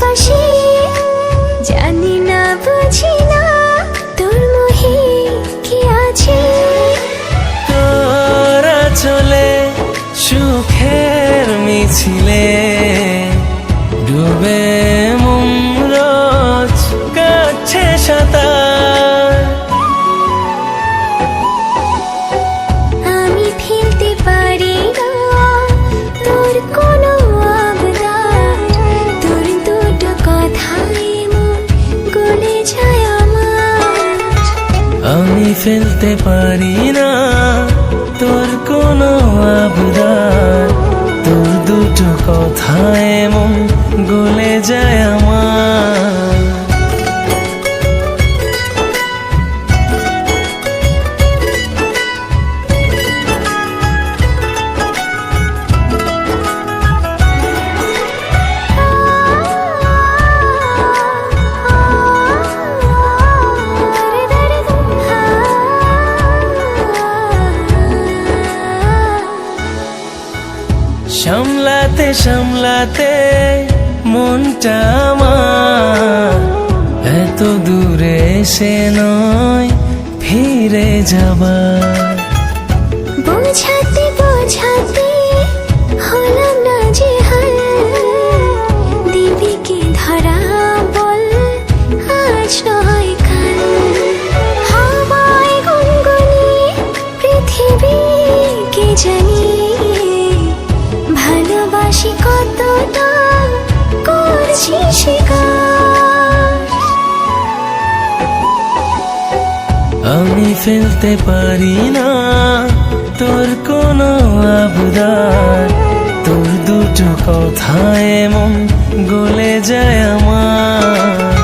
পাশে। জানি না বুঝি না তোর মোহে কি আছে। তোরা চলে সুখের মিছিলে ডুবে আমি ফেলতে পারি না। তোর কোনো আবদার তোর দুটো কথা এমন গলে যায় সামলাতে সামলাতে মনটা আমার এত দূরে সে নয় ফিরে যাবা বোঝাতে বোঝাতে আমি ফেলতে পারি না তোর কোনো আবদার। তোর দুটো কথা এমন গলে যায় আমার।